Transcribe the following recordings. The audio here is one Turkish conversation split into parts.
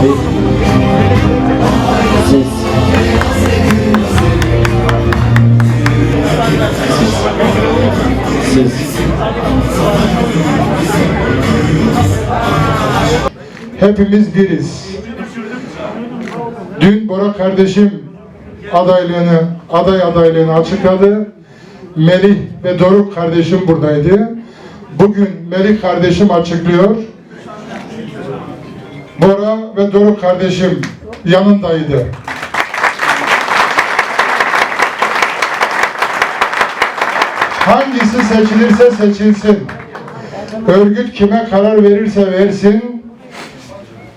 Siz. Siz. Siz. Hepimiz biriz. Dün Bora kardeşim adaylığını, aday adaylığını açıkladı. Melih ve Doruk kardeşim buradaydı. Bugün Melih kardeşim açıklıyor. Bora ve Doruk kardeşim yanındaydı. Hangisi seçilirse seçilsin. Örgüt kime karar verirse versin.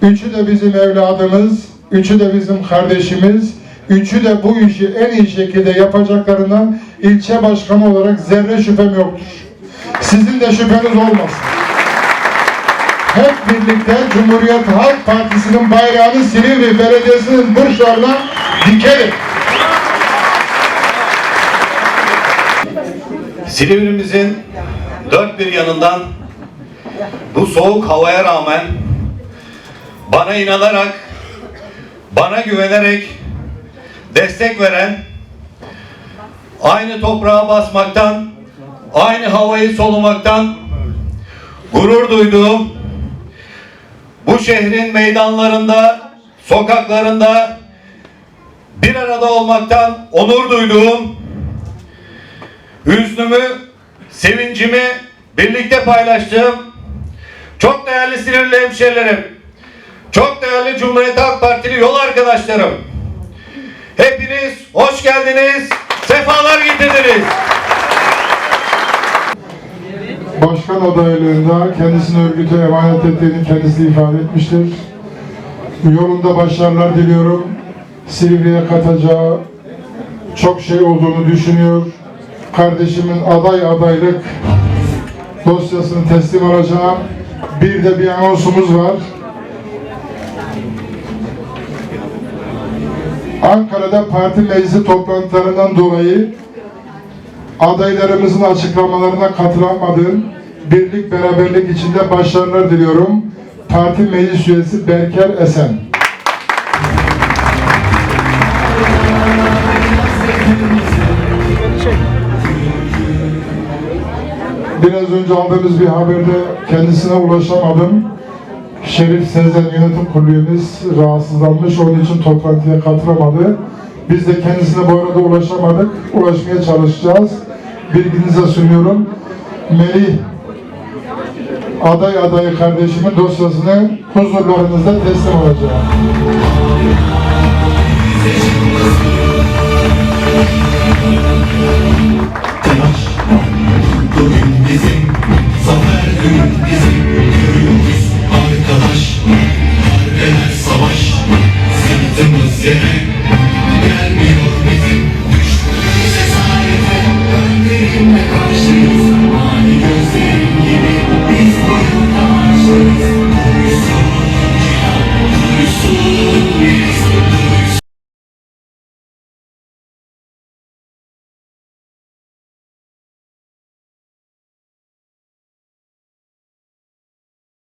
Üçü de bizim evladımız, üçü de bizim kardeşimiz, üçü de bu işi en iyi şekilde yapacaklarından ilçe başkanı olarak zerre şüphem yoktur. Sizin de şüpheniz olmasın. Hep birlikte Cumhuriyet Halk Partisi'nin bayrağını Silivri Belediyesi'nin burçlarına dikelim. Silivrimizin dört bir yanından bu soğuk havaya rağmen bana inanarak, bana güvenerek destek veren, aynı toprağa basmaktan, aynı havayı solumaktan gurur duyduğum, bu şehrin meydanlarında, sokaklarında bir arada olmaktan onur duyduğum, hüznümü, sevincimi birlikte paylaştığım çok değerli Silivri hemşerilerim, çok değerli Cumhuriyet Halk Partili yol arkadaşlarım. Hepiniz hoş geldiniz, sefalar getirdiniz. Başkan adaylığında kendisini örgüte emanet ettiğini kendisi ifade etmiştir. Yolunda başarılar diliyorum. Silivri'ye katacağı çok şey olduğunu düşünüyor. Kardeşimin aday adaylık dosyasını teslim alacağım. Bir de bir anonsumuz var. Ankara'da parti meclisi toplantılarından dolayı adaylarımızın açıklamalarına katılamadığım birlik beraberlik içinde başarılar diliyorum. Parti meclis üyesi Berker Esen. Biraz önce aldığımız bir haberde kendisine ulaşamadım. Şerif Sezen Yönetim Kurulu rahatsızlanmış, onun için toplantıya katılamadı. Biz de kendisine bu arada ulaşamadık, ulaşmaya çalışacağız. Bilginize sunuyorum. Melih aday adayı kardeşimin dosyasını huzurlarınızda teslim alacağım. Telaş